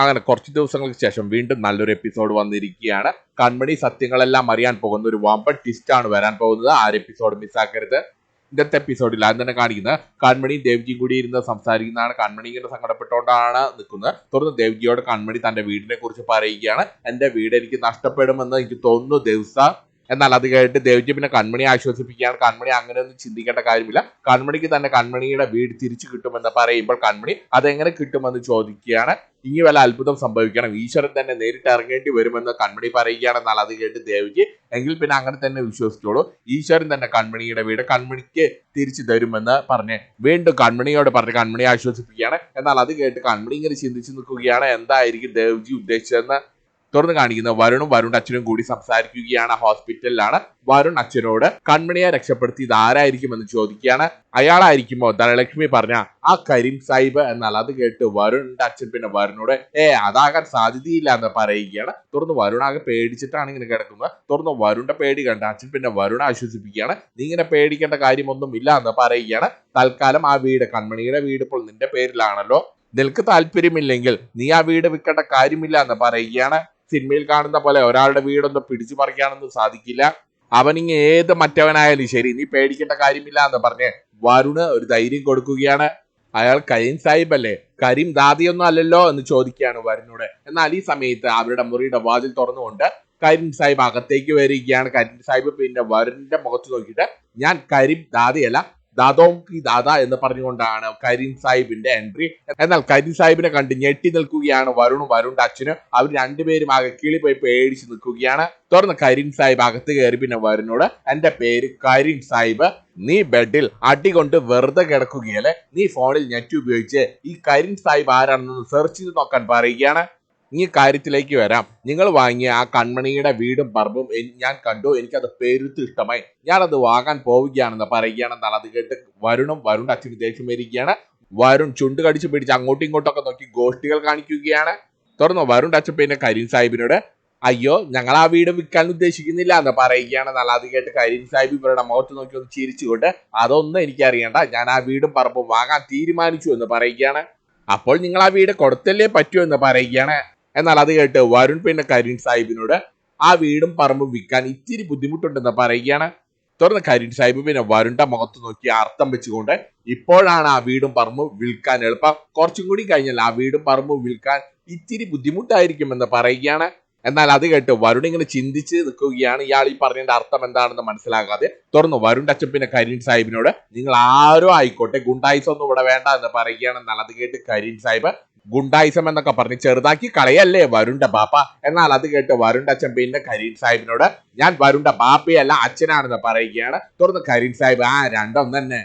അങ്ങനെ കുറച്ച് ദിവസങ്ങൾക്ക് ശേഷം വീണ്ടും നല്ലൊരു എപ്പിസോഡ് വന്നിരിക്കുകയാണ്. കൺമണി സത്യങ്ങളെല്ലാം അറിയാൻ പോകുന്ന ഒരു വമ്പൻ ട്വിസ്റ്റ് ആണ് വരാൻ പോകുന്നത്. ആ ഒരു എപ്പിസോഡ് മിസ്സാക്കരുത് ഇന്നത്തെ എപ്പിസോഡിൽ ആദ്യം തന്നെ കാണിക്കുന്നത് കൺമണിയും ദേവ്ജിയും കൂടി ഇരുന്ന് സംസാരിക്കുന്നതാണ്. കൺമണി ഇങ്ങനെ സങ്കടപ്പെട്ടുകൊണ്ടാണ് നിൽക്കുന്നത്. തുടർന്ന് ദേവ്ജിയോട് കൺമണി തന്റെ വീടിനെ കുറിച്ച് പറയുകയാണ്. എന്റെ വീട് എനിക്ക് നഷ്ടപ്പെടുമെന്ന് എനിക്ക് തോന്നുന്നു ദിവസ. എന്നാൽ അത് കേട്ട് ദേവിജി പിന്നെ കൺമണിയെ ആശ്വസിപ്പിക്കുകയാണ് കൺമണി അങ്ങനെ ഒന്നും ചിന്തിക്കേണ്ട കാര്യമില്ല. കൺമണിക്ക് തന്നെ കൺമണിയുടെ വീട് തിരിച്ചു കിട്ടുമെന്ന് പറയുമ്പോൾ കൺമണി അതെങ്ങനെ കിട്ടുമെന്ന് ചോദിക്കുകയാണ്. ഇനി വല്ല അത്ഭുതം സംഭവിക്കണം. ഈശ്വരൻ തന്നെ നേരിട്ട് ഇറങ്ങേണ്ടി വരുമെന്ന് കൺമണി പറയുകയാണ്. എന്നാൽ അത് കേട്ട് ദേവിക്ക് എങ്കിൽ പിന്നെ അങ്ങനെ തന്നെ വിശ്വസിച്ചോളൂ. ഈശ്വരൻ തന്നെ കൺമണിയുടെ വീട് കൺമണിക്ക് തിരിച്ചു തരുമെന്ന് പറഞ്ഞ് വീണ്ടും കൺമണിയോട് പറഞ്ഞ് കൺമണി ആശ്വസിപ്പിക്കുകയാണ്. എന്നാൽ അത് കേട്ട് കൺമണി ഇങ്ങനെ ചിന്തിച്ചു നിൽക്കുകയാണ്. എന്തായിരിക്കും ദേവ്ജി ഉദ്ദേശിച്ചതെന്ന് തുറന്ന് കാണിക്കുന്ന വരുണും വരുൺ അച്ഛനും കൂടി സംസാരിക്കുകയാണ് ഹോസ്പിറ്റലിലാണ്. വരുൺ അച്ഛനോട് കൺമണിയെ രക്ഷപ്പെടുത്തിയത് ആരായിരിക്കുമെന്ന് ചോദിക്കുകയാണ്. അയാളായിരിക്കുമോ ധനലക്ഷ്മി പറഞ്ഞ ആ കരീം സാഹിബ് എന്നാൽ അത് കേട്ട് വരുണിന്റെ അച്ഛൻ പിന്നെ വരുണോട് ഏ അതാകാൻ സാധ്യതയില്ല എന്ന് പറയുകയാണ്. തുറന്ന് വരുണാകെ പേടിച്ചിട്ടാണ് ഇങ്ങനെ കിടക്കുന്നത്. തുറന്ന് വരുണിന്റെ പേടി കണ്ട അച്ഛൻ പിന്നെ വരുണ ആശ്വസിപ്പിക്കുകയാണ്. നീ ഇങ്ങനെ പേടിക്കേണ്ട കാര്യമൊന്നും ഇല്ല എന്ന് പറയുകയാണ്. തൽക്കാലം ആ വീട് കൺമണിയുടെ വീട് ഇപ്പോൾ നിന്റെ പേരിലാണല്ലോ. നിനക്ക് താല്പര്യമില്ലെങ്കിൽ നീ ആ വീട് വിൽക്കേണ്ട കാര്യമില്ല എന്ന് പറയുകയാണ്. സിനിമയിൽ കാണുന്ന പോലെ ഒരാളുടെ വീടൊന്നും പിടിച്ചു പറിക്കാനൊന്നും സാധിക്കില്ല. അവനിങ് ഏത് മറ്റവനായാലും ശരി നീ പേടിക്കേണ്ട കാര്യമില്ല എന്ന് പറഞ്ഞ് വരുണ് ഒരു ധൈര്യം കൊടുക്കുകയാണ്. അയാൾ കരീം സാഹിബ് അല്ലേ? കരീം ദാദിയൊന്നും അല്ലല്ലോ എന്ന് ചോദിക്കുകയാണ് വരുണോട് എന്നാൽ ഈ സമയത്ത് അവരുടെ മുറിയുടെ വാതിൽ തുറന്നുകൊണ്ട് കരീം സാഹിബ് അകത്തേക്ക് വരികയാണ്. കരീം സാഹിബ് പിന്നെ വരുണിന്റെ മുഖത്ത് നോക്കിയിട്ട് ഞാൻ കരീം ദാദിയല്ല ദാദോം കി ദാദ എന്ന് പറഞ്ഞുകൊണ്ടാണ് കരീം സാഹിബിന്റെ എൻട്രി എന്നാൽ കരീം സാഹിബിനെ കണ്ട് ഞെട്ടി നിൽക്കുകയാണ് വരുണും വരുൺ അച്ഛന്. അവർ രണ്ടുപേരും ആകെ കിളി പോയി പേടിച്ച് നിൽക്കുകയാണ്. തുടർന്ന് കരീം സാഹിബ് അകത്ത് കയറി പിന്നെ വരുണോട് എന്റെ പേര് കരീം സാഹിബ്. നീ ബെഡിൽ അടി കൊണ്ട് വെറുതെ കിടക്കുകയല്ലേ? നീ ഫോണിൽ നെറ്റ് ഉപയോഗിച്ച് ഈ കരീം സാഹിബ് ആരാണെന്ന് സെർച്ച് ചെയ്ത് നോക്കാൻ പറയുകയാണ്. ഈ കാര്യത്തിലേക്ക് വരാം. നിങ്ങൾ വാങ്ങിയ ആ കൺമണിയുടെ വീടും പറമ്പും ഞാൻ കണ്ടു. എനിക്കത് പെരുത്ത് ഇഷ്ടമായി. ഞാനത് വാങ്ങാൻ പോവുകയാണെന്ന് പറയുകയാണെന്നാണ് അത് കേട്ട് വരുണും വരുൺ അച്ഛന് ദേഷ്യം വരികയാണ്. വരുൺ ചുണ്ട് കടിച്ച് പിടിച്ച് അങ്ങോട്ടും ഇങ്ങോട്ടൊക്കെ നോക്കി ഗോഷ്ടികൾ കാണിക്കുകയാണ്. തുറന്നു വരുൺ അച്ഛൻ പിന്നെ കരീം സാഹിബിനോട് അയ്യോ ഞങ്ങൾ ആ വീട് വിൽക്കാൻ ഉദ്ദേശിക്കുന്നില്ല എന്ന് പറയുകയാണ് എന്നാൽ അത് കേട്ട് കരീം സാഹിബ് ഇവരുടെ മുഖത്ത് നോക്കി ഒന്ന് ചിരിച്ചുകൊണ്ട് അതൊന്നും എനിക്ക് അറിയണ്ട ഞാൻ ആ വീടും പറമ്പും വാങ്ങാൻ തീരുമാനിച്ചു എന്ന് പറയുകയാണ്. അപ്പോൾ നിങ്ങൾ ആ വീട് കൊടുത്തല്ലേ പറ്റൂ എന്ന് പറയുകയാണ്. എന്നാൽ അത് കേട്ട് വരുൺ പിന്നെ കരീം സാഹിബിനോട് ആ വീടും പറമ്പും വിൽക്കാൻ ഇത്തിരി ബുദ്ധിമുട്ടുണ്ടെന്ന് പറയുകയാണ്. തുടർന്ന് കരീം സാഹിബ് പിന്നെ വരുണ്ട മുഖത്ത് നോക്കി അർത്ഥം വെച്ചുകൊണ്ട് ഇപ്പോഴാണ് ആ വീടും പറമ്പും വിൽക്കാൻ എളുപ്പം. കുറച്ചും കൂടി കഴിഞ്ഞാൽ ആ വീടും പറമ്പും വിൽക്കാൻ ഇത്തിരി ബുദ്ധിമുട്ടായിരിക്കുമെന്ന് പറയുകയാണ്. എന്നാൽ അത് കേട്ട് വരുൺ ഇങ്ങനെ ചിന്തിച്ച് നിൽക്കുകയാണ്. ഇയാൾ ഈ പറഞ്ഞതിന്റെ അർത്ഥം എന്താണെന്ന് മനസ്സിലാകാതെ തുറന്നു വരുൺ അച്ചപ്പിന്റെ പിന്നെ കരീം സാഹിബിനോട് നിങ്ങൾ ആരോ ആയിക്കോട്ടെ ഗുണ്ടായിസം ഒന്നും ഇവിടെ വേണ്ട എന്ന് പറയുകയാണ്. എന്നാൽ അത് കേട്ട് കരീൻ സാഹിബ് ഗുണ്ടായിസം എന്നൊക്കെ പറഞ്ഞ് ചെറുതാക്കി കളയല്ലേ വരുണ്ട ബാപ്പ? എന്നാൽ അത് കേട്ട് വരുണ്ട അച്ഛൻ പിന്നെ കരീം സാഹിബിനോട് ഞാൻ വരുണ്ട ബാപ്പയല്ല അച്ഛനാണെന്ന് പറയുകയാണ്. തുറന്ന് കരീൻ സാഹിബ് ആ രണ്ടും തന്നെ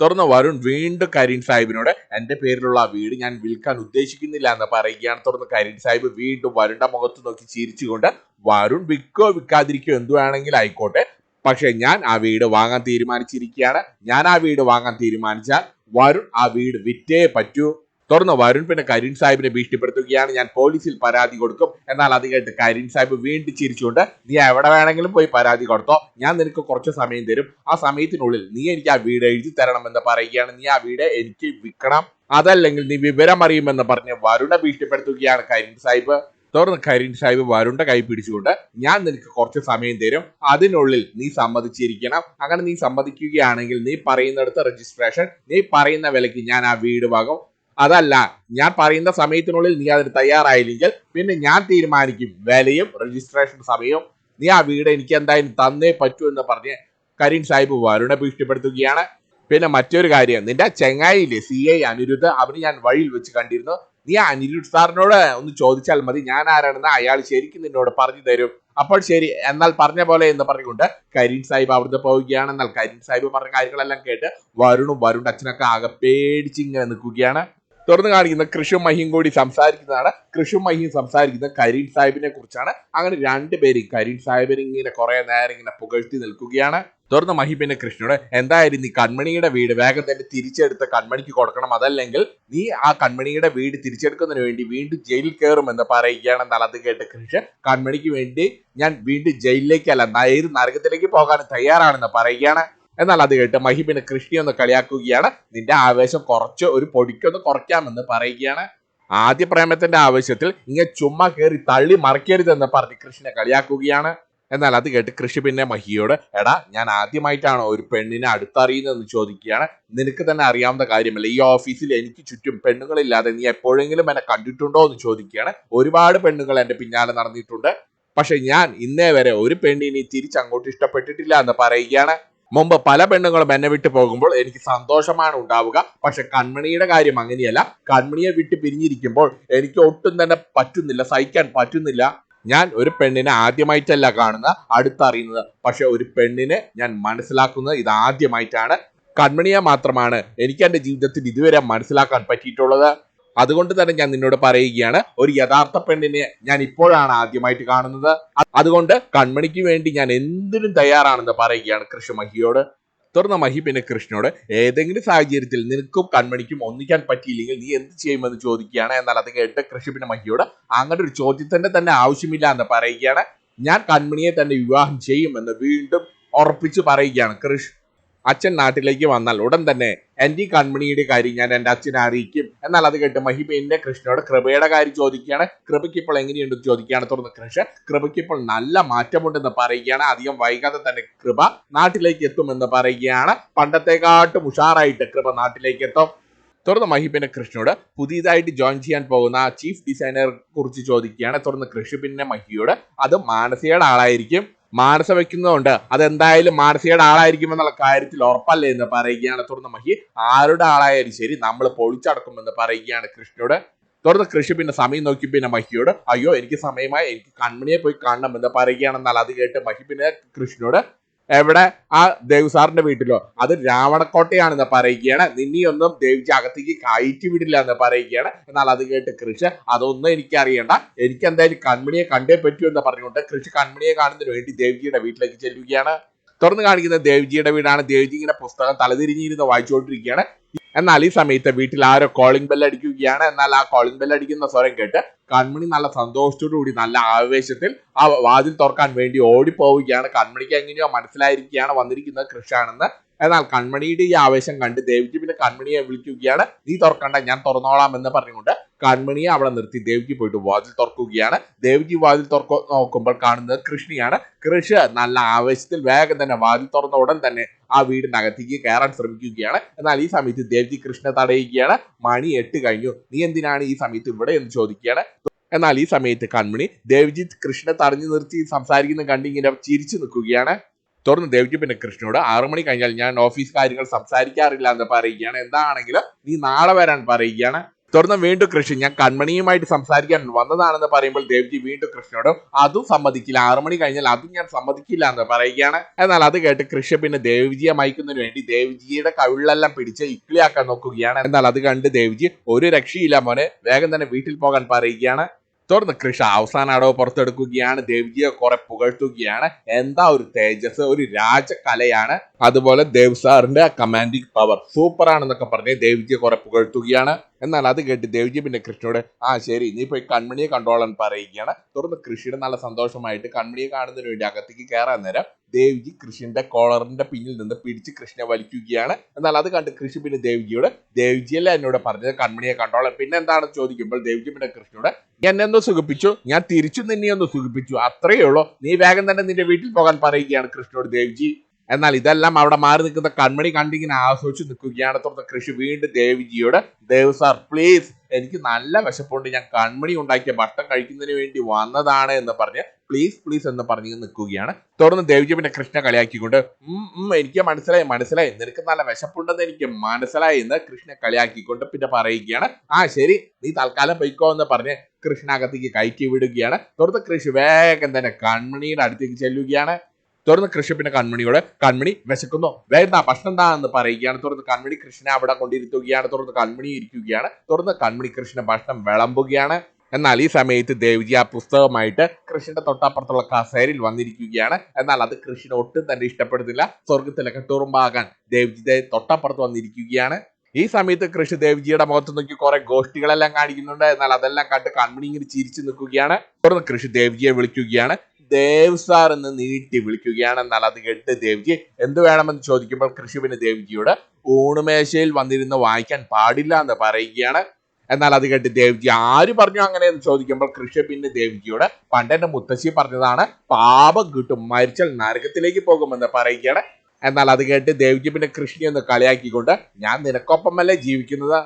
തുറന്ന് വരുൺ വീണ്ടും കരീൻ സാഹിബിനോട് എന്റെ പേരിലുള്ള ആ വീട് ഞാൻ വിൽക്കാൻ ഉദ്ദേശിക്കുന്നില്ല എന്ന് പറയുകയാണ്. തുറന്ന് കരീൻ സാഹിബ് വീണ്ടും വരുണ്ട മുഖത്ത് നോക്കി ചിരിച്ചുകൊണ്ട് വരുൺ വിൽക്കോ വിൽക്കാതിരിക്കോ എന്തു വേണമെങ്കിലും ആയിക്കോട്ടെ. പക്ഷെ ഞാൻ ആ വീട് വാങ്ങാൻ തീരുമാനിച്ചിരിക്കുകയാണ്. ഞാൻ ആ വീട് വാങ്ങാൻ തീരുമാനിച്ചാൽ വരുൺ ആ വീട് വിറ്റേ പറ്റൂ. തുറന്ന് വരുൺ പിന്നെ കരീം സാഹിബിനെ ഭീഷണിപ്പെടുത്തുകയാണ്. ഞാൻ പോലീസിൽ പരാതി കൊടുക്കും. എന്നാൽ അത് കേട്ട് കരീം സാഹിബ് വീണ്ടും ചിരിച്ചുകൊണ്ട് നീ എവിടെ വേണമെങ്കിലും പോയി പരാതി കൊടുത്തോ. ഞാൻ നിനക്ക് കുറച്ച് സമയം തരും. ആ സമയത്തിനുള്ളിൽ നീ എനിക്ക് ആ വീട് എഴുതി തരണമെന്ന് പറയുകയാണ്. നീ ആ വീട് എനിക്ക് വിൽക്കണം. അതല്ലെങ്കിൽ നീ വിവരം അറിയുമെന്ന് പറഞ്ഞ് വരുണ ഭീഷണിപ്പെടുത്തുകയാണ് കരീം സാഹിബ്. തുടർന്ന് കരീം സാഹിബ് വരുണ്ട കൈ പിടിച്ചുകൊണ്ട് ഞാൻ നിനക്ക് കുറച്ച് സമയം തരും. അതിനുള്ളിൽ നീ സമ്മതിച്ചിരിക്കണം. അങ്ങനെ നീ സമ്മതിക്കുകയാണെങ്കിൽ നീ പറയുന്നിടത്ത് രജിസ്ട്രേഷൻ നീ പറയുന്ന വിലയ്ക്ക് ഞാൻ ആ വീട് വാങ്ങും. അതല്ല ഞാൻ പറയുന്ന സമയത്തിനുള്ളിൽ നീ അതിന് തയ്യാറായില്ലെങ്കിൽ പിന്നെ ഞാൻ തീരുമാനിക്കും വിലയും രജിസ്ട്രേഷൻ സമയവും. നീ ആ വീട് എനിക്ക് എന്തായാലും തന്നേ പറ്റൂ എന്ന് പറഞ്ഞ് കരീം സാഹിബ് വരുണ ഭീഷണിപ്പെടുത്തുകയാണ്. പിന്നെ മറ്റൊരു കാര്യം നിന്റെ ചെങ്ങായില്ലേ സി ഐ അനിരുദ്ധ അവന് ഞാൻ വഴിയിൽ വെച്ച് കണ്ടിരുന്നു. നീ അനിരുദ്ധ് സാറിനോട് ഒന്ന് ചോദിച്ചാൽ മതി ഞാൻ ആരാണെന്ന് അയാൾ ശരിക്കും നിന്നോട് പറഞ്ഞു തരും. അപ്പോൾ ശരി എന്നാൽ പറഞ്ഞ പോലെ എന്ന് പറഞ്ഞുകൊണ്ട് കരീം സാഹിബ് അവിടുന്ന് പോവുകയാണ്. എന്നാൽ കരീം സാഹിബ് പറഞ്ഞ കാര്യങ്ങളെല്ലാം കേട്ട് വരുണും വരുൺ അച്ഛനൊക്കെ ആകെ പേടിച്ച് ഇങ്ങനെ നിൽക്കുകയാണ്. തുറന്നു കാണിക്കുന്ന കൃഷും മഹിയും കൂടി സംസാരിക്കുന്നതാണ്. കൃഷും മഹിയും സംസാരിക്കുന്നത് കരീം സാഹിബിനെ കുറിച്ചാണ്. അങ്ങനെ രണ്ടുപേരും കരീം സാഹിബിനെ ഇങ്ങനെ കുറെ നേരം ഇങ്ങനെ പുകഴ്ത്തി നിൽക്കുകയാണ്. തുറന്ന് മഹി പിന്നെ കൃഷ്ണനോട് എന്തായാലും നീ കൺമണിയുടെ വീട് വേഗം തന്നെ തിരിച്ചെടുത്ത് കൺമണിക്ക് കൊടുക്കണം. അതല്ലെങ്കിൽ നീ ആ കൺമണിയുടെ വീട് തിരിച്ചെടുക്കുന്നതിന് വേണ്ടി വീണ്ടും ജയിലിൽ കയറുമെന്ന് പറയുകയാണ് എന്നാൽ അത് കേട്ട് കൃഷ്ണൻ കൺമണിക്ക് വേണ്ടി ഞാൻ വീണ്ടും ജയിലിലേക്കല്ല നേര് നരകത്തിലേക്ക് പോകാൻ തയ്യാറാണെന്ന് പറയുകയാണ്. എന്നാൽ അത് കേട്ട് മഹിബിന് കൃഷ്ണി ഒന്ന് കളിയാക്കുകയാണ്. നിന്റെ ആവേശം കുറച്ച് ഒരു പൊടിക്കൊന്ന് കുറയ്ക്കാമെന്ന് പറയുകയാണ്. ആദ്യ പ്രേമത്തിന്റെ ആവശ്യത്തിൽ ഇങ്ങനെ ചുമ്മാ കയറി തള്ളി മറിക്കരുതെന്ന് പറഞ്ഞ് കൃഷ്ണനെ കളിയാക്കുകയാണ്. എന്നാൽ അത് കേട്ട് കൃഷി പിന്നെ മഹിയോട് എടാ ഞാൻ ആദ്യമായിട്ടാണോ ഒരു പെണ്ണിനെ അടുത്തറിയുന്നതെന്ന് ചോദിക്കുകയാണ്. നിനക്ക് തന്നെ അറിയാവുന്ന കാര്യമല്ല. ഈ ഓഫീസിൽ എനിക്ക് ചുറ്റും പെണ്ണുങ്ങളില്ലാതെ നീ എപ്പോഴെങ്കിലും എന്നെ കണ്ടിട്ടുണ്ടോ എന്ന് ചോദിക്കുകയാണ്. ഒരുപാട് പെണ്ണുങ്ങൾ എന്റെ പിന്നാലെ നടന്നിട്ടുണ്ട്. പക്ഷെ ഞാൻ ഇന്നേ വരെ ഒരു പെണ്ണിനെ തിരിച്ചങ്ങോട്ട് ഇഷ്ടപ്പെട്ടിട്ടില്ല എന്ന് പറയുകയാണ്. മുമ്പ് പല പെണ്ണുങ്ങളും എന്നെ വിട്ടു പോകുമ്പോൾ എനിക്ക് സന്തോഷമാണ് ഉണ്ടാവുക. പക്ഷെ കൺമണിയുടെ കാര്യം അങ്ങനെയല്ല. കൺമണിയെ വിട്ട് പിരിഞ്ഞിരിക്കുമ്പോൾ എനിക്ക് ഒട്ടും തന്നെ പറ്റുന്നില്ല സഹിക്കാൻ പറ്റുന്നില്ല. ഞാൻ ഒരു പെണ്ണിനെ ആദ്യമായിട്ടല്ല കാണുന്നത് അടുത്തറിയുന്നത്. പക്ഷെ ഒരു പെണ്ണിനെ ഞാൻ മനസ്സിലാക്കുന്നത് ഇത് ആദ്യമായിട്ടാണ്. കൺമണിയെ മാത്രമാണ് എനിക്ക് എന്റെ ജീവിതത്തിൽ ഇതുവരെ മനസ്സിലാക്കാൻ പറ്റിയിട്ടുള്ളത്. അതുകൊണ്ട് തന്നെ ഞാൻ നിന്നോട് പറയുകയാണ് ഒരു യഥാർത്ഥ പെണ്ണിനെ ഞാൻ ഇപ്പോഴാണ് ആദ്യമായിട്ട് കാണുന്നത്. അതുകൊണ്ട് കൺമണിക്ക് വേണ്ടി ഞാൻ എന്തിനും തയ്യാറാണെന്ന് പറയുകയാണ് കൃഷ്ണ മഹിയോട്. തുടർന്ന് മഹി പിന്നെ കൃഷ്ണനോട് ഏതെങ്കിലും സാഹചര്യത്തിൽ നിനക്കും കൺമണിക്കും ഒന്നിക്കാൻ പറ്റിയില്ലെങ്കിൽ നീ എന്ത് ചെയ്യുമെന്ന് ചോദിക്കുകയാണ്. എന്നാൽ അത് കേട്ട് കൃഷ്ണ പിന്നെ മഹിയോട് അങ്ങനെ ഒരു ചോദ്യത്തിന്റെ തന്നെ ആവശ്യമില്ല എന്ന് പറയുകയാണ്. ഞാൻ കൺമണിയെ തന്നെ വിവാഹം ചെയ്യുമെന്ന് വീണ്ടും ഉറപ്പിച്ചു പറയുകയാണ് കൃഷ് അച്ഛൻ നാട്ടിലേക്ക് വന്നാൽ ഉടൻ തന്നെ എന്റെ ഈ കൺമണിയുടെ കാര്യം ഞാൻ എന്റെ അച്ഛനെ അറിയിക്കും. എന്നാൽ അത് കേട്ട് മഹിബ എന്റെ കൃഷ്ണനോട് കൃപയുടെ കാര്യം ചോദിക്കുകയാണ്. കൃപയ്ക്ക് ഇപ്പോൾ എങ്ങനെയുണ്ട് ചോദിക്കുകയാണ്. തുറന്ന് കൃഷ്ണ കൃപയ്ക്ക് ഇപ്പോൾ നല്ല മാറ്റമുണ്ടെന്ന് പറയുകയാണ്. അധികം വൈകാതെ തന്നെ കൃപ നാട്ടിലേക്ക് എത്തുമെന്ന് പറയുകയാണ്. പണ്ടത്തെക്കാട്ടും ഉഷാറായിട്ട് കൃപ നാട്ടിലേക്ക് എത്തും. തുടർന്ന് മഹിബിനെ കൃഷ്ണയോട് പുതിയതായിട്ട് ജോയിൻ ചെയ്യാൻ പോകുന്ന ചീഫ് ഡിസൈനറെ കുറിച്ച് ചോദിക്കുകയാണ്. തുടർന്ന് കൃഷി പിന്നെ മഹിയോട് അത് മാനസികയുടെ ആളായിരിക്കും. മാനസ വെക്കുന്നതുകൊണ്ട് അതെന്തായാലും മാനസികയുടെ ആളായിരിക്കും എന്നുള്ള കാര്യത്തിൽ ഉറപ്പല്ലേ എന്ന് പറയുകയാണ്. തുടർന്ന് മഹി ആരുടെ ആളായാലും ശരി നമ്മൾ പൊളിച്ചടക്കുമെന്ന് പറയുകയാണ് കൃഷ്ണയോട്. തുടർന്ന് കൃഷി പിന്നെ സമയം നോക്കി പിന്നെ മഹിയോട് അയ്യോ എനിക്ക് സമയമായി എനിക്ക് കൺമണിയെ പോയി കാണണം എന്ന് പറയുകയാണെന്നാൽ അത് കേട്ട് മഹി പിന്നെ കൃഷ്ണനോട് എവിടെ? ആ ദേവ് സാറിന്റെ വീട്ടിലോ. അത് രാവണക്കോട്ടയാണെന്ന് പറയുകയാണ്. നിന്നെയൊന്നും ദേവിജി അകത്തേക്ക് കയറ്റി വിടില്ല എന്ന് പറയുകയാണ്. എന്നാൽ അത് കേട്ട് കൃഷ് അതൊന്നും എനിക്ക് അറിയണ്ട എനിക്ക് എന്തായാലും കൺമണിയെ കണ്ടേ പറ്റൂ എന്ന് പറഞ്ഞുകൊണ്ട് കൃഷി കൺമണിയെ കാണുന്നതിന് വേണ്ടി ദേവിജിയുടെ വീട്ടിലേക്ക് ചെല്ലുകയാണ്. തുറന്ന് കാണിക്കുന്ന ദേവിജിയുടെ വീടാണ്. ദേവിജി ഇങ്ങനെ പുസ്തകം തലതിരിഞ്ഞിരുന്ന് വായിച്ചുകൊണ്ടിരിക്കുകയാണ്. എന്നാൽ ഈ സമയത്ത് വീട്ടിൽ ആരോ കോളിംഗ് ബെൽ അടിക്കുകയാണ്. എന്നാൽ ആ കോളിംഗ് ബെൽ അടിക്കുന്ന സ്വരം കേട്ട് കൺമണി നല്ല സന്തോഷത്തോടു കൂടി നല്ല ആവേശത്തിൽ ആ വാതിൽ തുറക്കാൻ വേണ്ടി ഓടിപ്പോവുകയാണ്. കൺമണിക്ക് എങ്ങനെയോ മനസ്സിലായിരിക്കുകയാണ് വന്നിരിക്കുന്നത് കൃഷാണെന്ന് എന്നാൽ കൺമണിയുടെ ഈ ആവേശം കണ്ട് ദേവിജി പിന്നെ കൺമണിയെ വിളിക്കുകയാണ് നീ തുറക്കണ്ട ഞാൻ തുറന്നോളാം എന്ന് പറഞ്ഞുകൊണ്ട് കൺമണിയെ അവിടെ നിർത്തി. ദേവ്ജി പോയിട്ട് വാതിൽ തുറക്കുകയാണ്. ദേവ്ജി വാതിൽ തുറക്ക നോക്കുമ്പോൾ കാണുന്നത് കൃഷ്ണിയാണ്. കൃഷ് നല്ല ആവേശത്തിൽ വേഗം തന്നെ വാതിൽ തുറന്ന ഉടൻ തന്നെ ആ വീടിനകത്തേക്ക് കയറാൻ ശ്രമിക്കുകയാണ്. എന്നാൽ ഈ സമയത്ത് ദേവ്ജി കൃഷ്ണ തടയുകയാണ്. മണി എട്ട് കഴിഞ്ഞു. നീ എന്തിനാണ് ഈ സമയത്ത് ഇവിടെ? എന്ന് ചോദിക്കുകയാണ്. എന്നാൽ ഈ സമയത്ത് കൺമണി ദേവ്ജിത്ത് കൃഷ്ണ തടഞ്ഞു നിർത്തി സംസാരിക്കുന്ന കണ്ടിങ്ങനെ ചിരിച്ചു നിൽക്കുകയാണ്. തുടർന്ന് ദേവ്ജി പിന്നെ കൃഷ്ണനോട് മണി കഴിഞ്ഞാൽ ഞാൻ ഓഫീസ് കാര്യങ്ങൾ സംസാരിക്കാറില്ല എന്ന് പറയുകയാണ്. എന്താണെങ്കിലും നീ നാളെ വരാൻ പറയുകയാണ്. തുടർന്ന് വീണ്ടും കൃഷി. ഞാൻ കൺമണിയുമായിട്ട് സംസാരിക്കാൻ വന്നതാണെന്ന് പറയുമ്പോൾ ദേവ്ജി വീണ്ടും കൃഷ്ണനോട് അതും സമ്മതിക്കില്ല. ആറു മണി കഴിഞ്ഞാൽ അതും ഞാൻ സമ്മതിക്കില്ല എന്ന് പറയുകയാണ്. എന്നാൽ അത് കേട്ട് കൃഷ്ണ പിന്നെ ദേവ്ജിയെ മയക്കുന്നതിന് വേണ്ടി ദേവ്ജിയുടെ കവിളിലെല്ലാം പിടിച്ച് ഇക്ലിയാക്കാൻ നോക്കുകയാണ്. എന്നാൽ അത് കണ്ട് ദേവ്ജി ഒരു രക്ഷയില്ല മോനെ വേഗം തന്നെ വീട്ടിൽ പോകാൻ പറയുകയാണ്. തുടർന്ന് കൃഷ അവസാന അടവ് പുറത്തെടുക്കുകയാണ്. ദേവ്ജിയെ കുറെ പുകഴ്ത്തുകയാണ്. എന്താ ഒരു തേജസ് ഒരു രാജകലയാണ്. അതുപോലെ ദേവ് സാറിന്റെ കമാൻഡിങ് പവർ സൂപ്പർ ആണെന്നൊക്കെ പറഞ്ഞ് ദേവ്ജിയെ കുറെ പുകഴ്ത്തുകയാണ്. എന്നാൽ അത് കേട്ട് ദേവ്ജി പിന്നെ കൃഷ്ണയോട് ആ ശരി നീ പോയി കൺമണിയെ കണ്ടോളാൻ പറയുകയാണ്. തുടർന്ന് കൃഷിയുടെ നല്ല സന്തോഷമായിട്ട് കൺമണിയെ കാണുന്നതിന് വേണ്ടി അകത്തേക്ക് കയറാൻ നേരം ദേവ്ജി കൃഷിന്റെ കോളറിന്റെ പിന്നിൽ നിന്ന് പിടിച്ച് കൃഷ്ണനെ വലിക്കുകയാണ്. എന്നാൽ അത് കണ്ട് കൃഷി പിന്നെ ദേവ്ജിയോട് ദേവ്ജിയല്ല എന്നോട് പറഞ്ഞത് കൺമണിയെ കണ്ടോളാം. പിന്നെ എന്താണെന്ന് ചോദിക്കുമ്പോൾ ദേവ്ജി പിന്നെ കൃഷ്ണയോട് "നീ എന്നെ ഒന്ന് സുഖിപ്പിച്ചു ഞാൻ തിരിച്ചു നിന്നെ ഒന്ന് സുഖിപ്പിച്ചു അത്രയേ ഉള്ളൂ. നീ വേഗം തന്നെ നിന്റെ വീട്ടിൽ പോകാൻ പറയുകയാണ് കൃഷ്ണനോട് ദേവ്ജി. എന്നാൽ ഇതെല്ലാം അവിടെ മാറി നിൽക്കുന്ന കൺമണി കണ്ടിങ്ങനെ ആസ്വദിച്ച് നിൽക്കുകയാണ്. തുടർന്ന് കൃഷി വീണ്ടും ദേവിജിയോട് ദേവ് സാർ പ്ലീസ് എനിക്ക് നല്ല വിശപ്പുണ്ട്. ഞാൻ കൺമണി ഉണ്ടാക്കിയ ഭക്ഷണം കഴിക്കുന്നതിന് വേണ്ടി വന്നതാണ് എന്ന് പറഞ്ഞ് പ്ലീസ് പ്ലീസ് എന്ന് പറഞ്ഞ് നിൽക്കുകയാണ്. തുടർന്ന് ദേവിജി പിന്നെ കൃഷ്ണ കളിയാക്കിക്കൊണ്ട് എനിക്ക് മനസ്സിലായി മനസ്സിലായി. നിനക്ക് നല്ല വിശപ്പുണ്ടെന്ന് എനിക്ക് മനസ്സിലായി എന്ന് കൃഷ്ണ കളിയാക്കിക്കൊണ്ട് പിന്നെ പറയുകയാണ്. ആ ശരി നീ തൽക്കാലം പൊയ്ക്കോ എന്ന് പറഞ്ഞ് കൃഷ്ണ അകത്തേക്ക് കയറ്റി വിടുകയാണ്. തുടർന്ന് കൃഷി വേഗം തന്നെ കൺമണിയുടെ അടുത്തേക്ക് ചെല്ലുകയാണ്. തുടർന്ന് കൃഷി പിന്നെ കൺമണിയോട് കൺമണി വിശക്കുന്നു. വേണ്ട ഭക്ഷണം എന്താ എന്ന് പറയുകയാണ്. തുടർന്ന് കൺമണി കൃഷ്ണനെ അവിടെ കൊണ്ടിരുത്തുകയാണ്. തുടർന്ന് കൺമണി ഇരിക്കുകയാണ്. തുടർന്ന് കൺമണി കൃഷ്ണ ഭക്ഷണം വിളമ്പുകയാണ്. എന്നാൽ ഈ സമയത്ത് ദേവ്ജി ആ പുസ്തകമായിട്ട് കൃഷ്ണന്റെ തൊട്ടപ്പുറത്തുള്ള കസേരയിൽ വന്നിരിക്കുകയാണ്. എന്നാൽ അത് കൃഷ്ണൻ ഒട്ടും തന്നെ ഇഷ്ടപ്പെടുന്നില്ല. സ്വർഗത്തിലൊക്കെ തുറുമ്പാകാൻ ദേവ്ജിയുടെ തൊട്ടപ്പുറത്ത് വന്നിരിക്കുകയാണ്. ഈ സമയത്ത് കൃഷ്ണ ദേവ്ജിയുടെ മുഖത്ത് നോക്കി കുറെ ഗോഷ്ടികളെല്ലാം കാണിക്കുന്നുണ്ട്. എന്നാൽ അതെല്ലാം കണ്ട് കൺമണി ഇങ്ങനെ ചിരിച്ചു നിൽക്കുകയാണ്. തുടർന്ന് കൃഷി ദേവ്ജിയെ വിളിക്കുകയാണ്. ദേവ് സാർ എന്ന് നീട്ടി വിളിക്കുകയാണ് എന്നാൽ അത് കേട്ട് ദേവ്ജി എന്ത് വേണമെന്ന് ചോദിക്കുമ്പോൾ കൃഷിവിന് ദേവ്ജിയോട് ഊണുമേശയിൽ വന്നിരുന്ന് വായിക്കാൻ പാടില്ല എന്ന് പറയുകയാണ്. എന്നാൽ അത് കേട്ട് ദേവ്ജി ആര് പറഞ്ഞു അങ്ങനെ എന്ന് ചോദിക്കുമ്പോൾ കൃഷ്ണ പിന്നെ ദേവ്ജിയോട് പണ്ടെന്റെ മുത്തശ്ശി പറഞ്ഞതാണ് പാപം കിട്ടും മരിച്ചാൽ നരകത്തിലേക്ക് പോകുമെന്ന് പറയുകയാണ്. എന്നാൽ അത് കേട്ട് ദേവ്ജി പിന്നെ കൃഷ്ണയെ ഒന്ന് കളിയാക്കിക്കൊണ്ട് ഞാൻ നിനക്കൊപ്പമല്ലേ ജീവിക്കുന്നത്?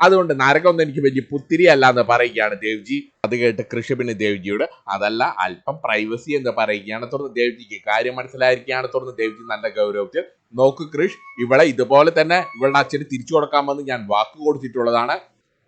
അതുകൊണ്ട് നരകമൊന്നും എനിക്ക് വലിയ പുത്തിരി അല്ല എന്ന് പറയുകയാണ് ദേവ്ജി. അത് കേട്ട് കൃഷിപിന് ദേവ്ജിയോട് അതല്ല അല്പം പ്രൈവസി എന്ന് പറയുകയാണ് തുറന്ന് ദേവ്ജിക്ക്. കാര്യം മനസ്സിലായിരിക്കുകയാണ് തുറന്ന് ദേവ്ജി നല്ല ഗൗരവത്തിൽ നോക്ക് കൃഷ് ഇവളെ ഇതുപോലെ തന്നെ ഇവളുടെ അച്ഛന് തിരിച്ചു കൊടുക്കാമെന്ന് ഞാൻ വാക്ക് കൊടുത്തിട്ടുള്ളതാണ്.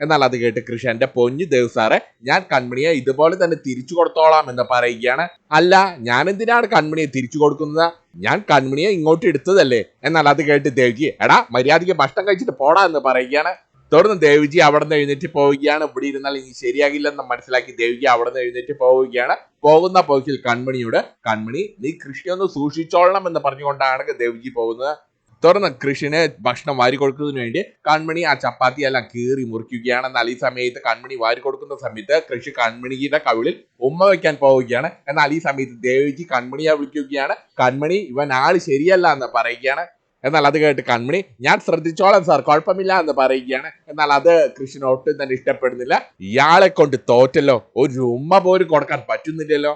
എന്നാൽ അത് കേട്ട് കൃഷി എന്റെ പൊഞ്ഞു ദേവസാറെ ഞാൻ കൺമണിയെ ഇതുപോലെ തന്നെ തിരിച്ചു കൊടുത്തോളാം എന്ന് പറയുകയാണ്. അല്ല ഞാൻ എന്തിനാണ് കൺമണിയെ തിരിച്ചു കൊടുക്കുന്നത്? ഞാൻ കൺമണിയെ ഇങ്ങോട്ട് എടുത്തതല്ലേ? എന്നാൽ അത് കേട്ട് ദേവ്ജി എടാ മര്യാദയ്ക്ക് ഭക്ഷണം കഴിച്ചിട്ട് പോടാ എന്ന് പറയുകയാണ്. തുടർന്ന് ദേവിജി അവിടെ നിന്ന് എഴുന്നേറ്റ് പോവുകയാണ്. ഇവിടെ ഇരുന്നാൽ ഇനി ശരിയാകില്ലെന്ന് മനസ്സിലാക്കി ദേവിജി അവിടെ നിന്ന് എഴുന്നേറ്റ് പോവുകയാണ്. പോകുന്ന പോക്കിൽ കൺമണിയോട് കൺമണി നീ കൃഷി ഒന്ന് സൂക്ഷിച്ചോളണം എന്ന് പറഞ്ഞുകൊണ്ടാണ് ദേവിജി പോകുന്നത്. തുടർന്ന് കൃഷിന് ഭക്ഷണം വാരി കൊടുക്കുന്നതിന് വേണ്ടി കൺമണി ആ ചപ്പാത്തി എല്ലാം കീറി മുറിക്കുകയാണ് എന്നാൽ ഈ സമയത്ത് കൺമണി വാരി കൊടുക്കുന്ന സമയത്ത് കൃഷി കൺമണിയുടെ കവിളിൽ ഉമ്മ വയ്ക്കാൻ പോവുകയാണ്. എന്നാൽ ഈ സമയത്ത് ദേവിജി കൺമണിയെ വിളിക്കുകയാണ്. കൺമണി ഇവൻ ആൾ ശരിയല്ല എന്ന് പറയുകയാണ്. എന്നാൽ അത് കേട്ട് കൺമണി ഞാൻ ശ്രദ്ധിച്ചോളാം സാർ കുഴപ്പമില്ല എന്ന് പറയുകയാണ്. എന്നാൽ അത് കൃഷ്ണൻ ഒട്ടും തന്നെ ഇഷ്ടപ്പെടുന്നില്ല. ഇയാളെ കൊണ്ട് തോറ്റല്ലോ. ഒരു ഉമ്മ പോലും കൊടുക്കാൻ പറ്റുന്നില്ലല്ലോ.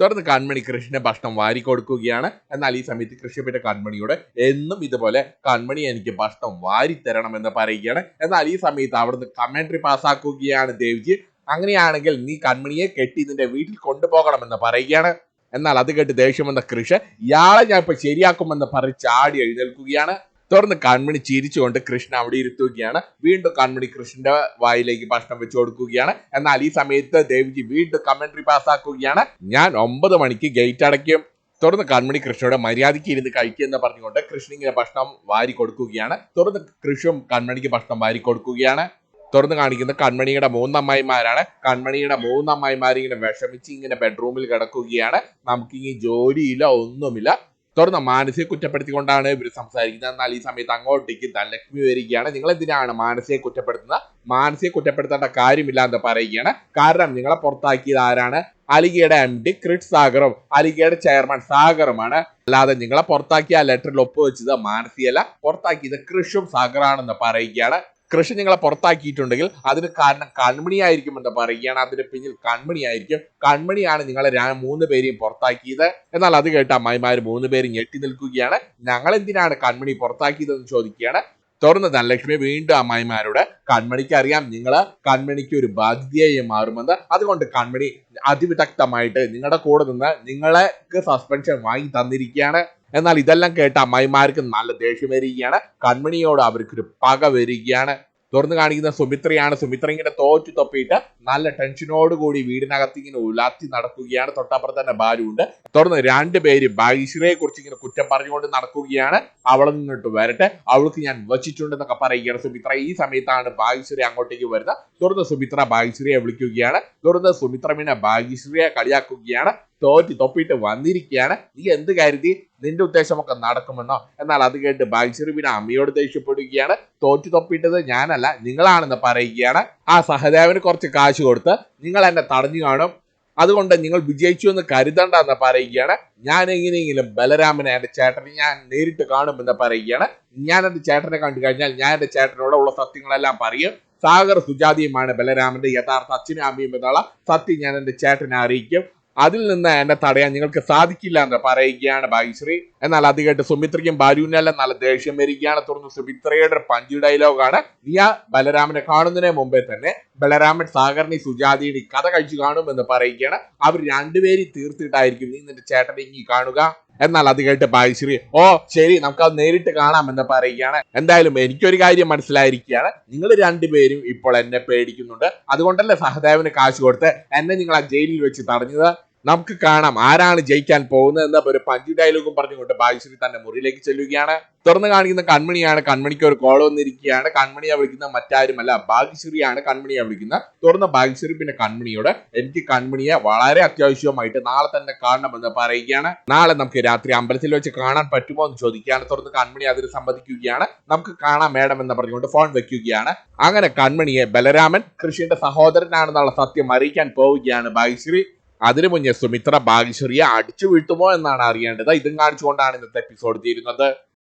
തുടർന്ന് കൺമണി കൃഷ്ണന് ഭക്ഷണം വാരി കൊടുക്കുകയാണ്. എന്നാൽ ഈ സമയത്ത് കൃഷ്ണപ്പിന്റെ കൺമണിയോട് എന്നും ഇതുപോലെ കൺമണി എനിക്ക് ഭക്ഷണം വാരി തരണം എന്ന് പറയുകയാണ്. എന്നാൽ ഈ സമയത്ത് അവിടുന്ന് കമന്ററി പാസ്സാക്കുകയാണ് ദേവ്ജി. അങ്ങനെയാണെങ്കിൽ നീ കൺമണിയെ കെട്ടി നിന്റെ വീട്ടിൽ കൊണ്ടുപോകണമെന്ന് പറയുകയാണ്. എന്നാൽ അത് കേട്ട് ദേഷ്യം വന്ന കൃഷ് ഇയാളെ ഞാൻ ഇപ്പൊ ശരിയാക്കുമെന്ന് പറഞ്ഞ് ചാടി എഴുന്നേൽക്കുകയാണ്. തുടർന്ന് കൺമണി ചിരിച്ചുകൊണ്ട് കൃഷ്ണ അവിടെ ഇരുത്തുകയാണ്. വീണ്ടും കൺമണി കൃഷ്ണന്റെ വായിലേക്ക് ഭക്ഷണം വെച്ചു കൊടുക്കുകയാണ്. എന്നാൽ ഈ സമയത്ത് ദേവിജി വീണ്ടും കമന്ററി പാസ്സാക്കുകയാണ് ഞാൻ ഒമ്പത് മണിക്ക് ഗേറ്റ് അടയ്ക്കും. തുടർന്ന് കൺമണി കൃഷ്ണയുടെ മര്യാദയ്ക്ക് ഇരുന്ന് കഴിക്കുക എന്ന് പറഞ്ഞുകൊണ്ട് കൃഷ്ണ ഇങ്ങനെ ഭക്ഷണം വാരി കൊടുക്കുകയാണ്. തുടർന്ന് കൃഷ്ണും കൺമണിക്ക് ഭക്ഷണം വാരി കൊടുക്കുകയാണ്. തുറന്ന് കാണിക്കുന്ന കൺമണിയുടെ മൂന്നമ്മായിമാരാണ്. കൺമണിയുടെ മൂന്നമ്മായിമാർ ഇങ്ങനെ വിഷമിച്ച് ഇങ്ങനെ ബെഡ്റൂമിൽ കിടക്കുകയാണ്. നമുക്കിനി ജോലിയില്ല ഒന്നുമില്ല. തുറന്ന് മാനസിക കുറ്റപ്പെടുത്തിക്കൊണ്ടാണ് ഇവർ സംസാരിക്കുന്നത്. എന്നാൽ ഈ സമയത്ത് അങ്ങോട്ടേക്ക് ധനലക്ഷ്മി വരികയാണ്. നിങ്ങൾ എന്തിനാണ് മാനസിക കുറ്റപ്പെടുത്തുന്നത്? മാനസിക കുറ്റപ്പെടുത്തേണ്ട കാര്യമില്ല എന്ന് പറയുകയാണ്. കാരണം നിങ്ങളെ പുറത്താക്കിയത് ആരാണ്? അലിഗയുടെ എം ഡി ക്രിറ്റ് സാഗറും അലിഗയുടെ ചെയർമാൻ സാഗറുമാണ്. അല്ലാതെ നിങ്ങളെ പുറത്താക്കിയ ആ ലെറ്ററിൽ ഒപ്പുവെച്ചത് മാനസിയല്ല പുറത്താക്കിയത് കൃഷും സാഗറാണെന്ന് പറയുകയാണ്. കൃഷി നിങ്ങളെ പുറത്താക്കിയിട്ടുണ്ടെങ്കിൽ അതിന് കാരണം കൺമണിയായിരിക്കും എന്താ പറയുകയാണ്. അതിന് പിന്നിൽ കൺമണിയായിരിക്കും. കൺമണിയാണ് നിങ്ങളെ മൂന്ന് പേരെയും പുറത്താക്കിയത്. എന്നാൽ അത് കേട്ട അമ്മായിമാർ മൂന്ന് പേരും ഞെട്ടി നിൽക്കുകയാണ്. ഞങ്ങൾ എന്തിനാണ് കൺമണി പുറത്താക്കിയതെന്ന് ചോദിക്കുകയാണ്. തുടർന്ന് ധനലക്ഷ്മി വീണ്ടും അമ്മായിമാരോട് കൺമണിക്ക് അറിയാം നിങ്ങൾ കൺമണിക്ക് ഒരു ബാധ്യതയായി മാറുമെന്ന്. അതുകൊണ്ട് കൺമണി അതിവിദഗ്ധമായിട്ട് നിങ്ങളുടെ കൂടെ നിന്ന് നിങ്ങൾക്ക് സസ്പെൻഷൻ വാങ്ങി തന്നിരിക്കുകയാണ്. എന്നാൽ ഇതെല്ലാം കേട്ട അമ്മായിമാർക്ക് നല്ല ദേഷ്യം വരികയാണ്. കൺമണിയോട് അവർക്കൊരു പക വരികയാണ്. തുറന്നു കാണിക്കുന്ന സുമിത്രയാണ്. സുമിത്ര ഇങ്ങനെ തോറ്റു തൊപ്പിയിട്ട് നല്ല ടെൻഷനോട് കൂടി വീടിനകത്ത് ഇങ്ങനെ ഉലാത്തി നടക്കുകയാണ്. തൊട്ടപ്പുറത്ത് തന്നെ ബാലുണ്ട് തുറന്ന് രണ്ടുപേരും ഭാഗ്യശ്രീയെ കുറിച്ച് ഇങ്ങനെ കുറ്റം പറഞ്ഞുകൊണ്ട് നടക്കുകയാണ്. അവൾ നിന്നിട്ട് വരട്ടെ. അവൾക്ക് ഞാൻ വച്ചിട്ടുണ്ടെന്നൊക്കെ പറയുകയാണ് സുമിത്ര. ഈ സമയത്താണ് ഭാഗ്യശ്രീ അങ്ങോട്ടേക്ക് വരുന്നത്. തുറന്ന് സുമിത്ര ഭാഗ്യശ്രീയെ വിളിക്കുകയാണ്. തുറന്ന് സുമിത്ര പിന്നെ കളിയാക്കുകയാണ്. തോറ്റ് തൊപ്പിയിട്ട് വന്നിരിക്കുകയാണ്. നീ എന്ത് കരുതി? നിന്റെ ഉദ്ദേശമൊക്കെ നടക്കുമെന്നോ? എന്നാൽ അത് കേട്ട് ഭാഗ്യശ്രീ പിന്നെ അമ്മയോട് ദേഷ്യപ്പെടുകയാണ്. തോറ്റു തൊപ്പിയിട്ടത് ഞാനല്ല നിങ്ങളാണെന്ന് പറയുകയാണ്. ആ സഹദേവന് കുറച്ച് കാശ് കൊടുത്ത് നിങ്ങൾ എന്നെ തടഞ്ഞു കാണും. അതുകൊണ്ട് നിങ്ങൾ വിജയിച്ചു എന്ന് കരുതണ്ട എന്ന് പറയുകയാണ്. ഞാൻ എങ്ങനെയെങ്കിലും ബലരാമനെ എന്റെ ചേട്ടനെ ഞാൻ നേരിട്ട് കാണുമെന്ന് പറയുകയാണ്. ഞാൻ എന്റെ ചേട്ടനെ കണ്ടു കഴിഞ്ഞാൽ ഞാൻ എന്റെ ചേട്ടനോട് ഉള്ള സത്യങ്ങളെല്ലാം പറയും. സാഗർ സുജാതിയുമാണ് ബലരാമന്റെ യഥാർത്ഥ അച്ഛനും അമ്മയും എന്നുള്ള സത്യം ഞാൻ എന്റെ ചേട്ടനെ അറിയിക്കും. അതിൽ നിന്ന് എന്നെ തടയാൻ നിങ്ങൾക്ക് സാധിക്കില്ല എന്ന് പറയുകയാണ് ഭാഗ്യശ്രീ എന്നാൽ അത് കേട്ട് സുമിത്രയ്ക്കും ബാലുവിനെല്ലാം നല്ല ദേഷ്യം വരികയാണ്. തുടർന്ന് സുമിത്രയുടെ പഞ്ച് ഡയലോഗാണ് നീ ബലരാമനെ കാണുന്നതിന് മുമ്പേ തന്നെ ബലരാമൻ സാഗറിനെ സുജാതിയുടെ കഥ കഴിച്ചു കാണുമെന്ന് പറയുകയാണ്. അവർ രണ്ടുപേരും തീർത്തിട്ടായിരിക്കും നീ നിന്റെ ചേട്ടനെ ഇങ്ങി കാണുക. എന്നാൽ അത് കേട്ട് ഭാഗ്യശ്രീ ഓ ശരി നമുക്ക് അത് നേരിട്ട് കാണാം എന്ന് പറയുകയാണ്. എന്തായാലും എനിക്കൊരു കാര്യം മനസ്സിലായിരിക്കുകയാണ്. നിങ്ങൾ രണ്ടുപേരും ഇപ്പോൾ എന്നെ പേടിക്കുന്നുണ്ട്. അതുകൊണ്ടല്ലേ സഹദേവന് കാശ് കൊടുത്ത് എന്നെ നിങ്ങൾ ആ ജയിലിൽ വെച്ച് തടഞ്ഞത്? നമുക്ക് കാണാം ആരാണ് ജയിക്കാൻ പോകുന്നത് എന്ന ഒരു പഞ്ച് ഡയലോഗും പറഞ്ഞുകൊണ്ട് ഭാഗ്യശ്രീ തന്റെ മുറിയിലേക്ക് ചെല്ലുകയാണ്. തുറന്നു കാണിക്കുന്ന കൺമണിയാണ്. കൺമണിക്ക് ഒരു കോൾ വന്നിരിക്കുകയാണ്. കൺമണിയെ വിളിക്കുന്ന മറ്റാരുമല്ല ഭാഗ്യശ്രീയാണ് കൺമണിയെ വിളിക്കുന്നത് തുറന്ന ഭാഗ്യശ്രീ പിന്നെ കൺമണിയോട് എനിക്ക് കൺമണിയെ വളരെ അത്യാവശ്യമായിട്ട് നാളെ തന്നെ കാണണമെന്ന് പറയുകയാണ്. നാളെ നമുക്ക് രാത്രി അമ്പലത്തിൽ വെച്ച് കാണാൻ പറ്റുമോ എന്ന് ചോദിക്കുകയാണ്. തുറന്ന് കൺമണി അതിന് സമ്മതിക്കുകയാണ്. നമുക്ക് കാണാം മേഡം എന്ന് പറഞ്ഞുകൊണ്ട് ഫോൺ വെക്കുകയാണ്. അങ്ങനെ കൺമണിയെ ബലരാമൻ കൃഷിയുടെ സഹോദരനാണെന്നുള്ള സത്യം അറിയിക്കാൻ പോവുകയാണ് ഭാഗ്യശ്രീ അതിനു മുന്നേ സുമിത്ര ഭാഗ്യശ്രീയെ അടിച്ചു വീഴ്ത്തുമോ എന്നാണ് അറിയേണ്ടത്. ഇതും കാണിച്ചുകൊണ്ടാണ് ഇന്നത്തെ എപ്പിസോഡ് തീരുന്നത്.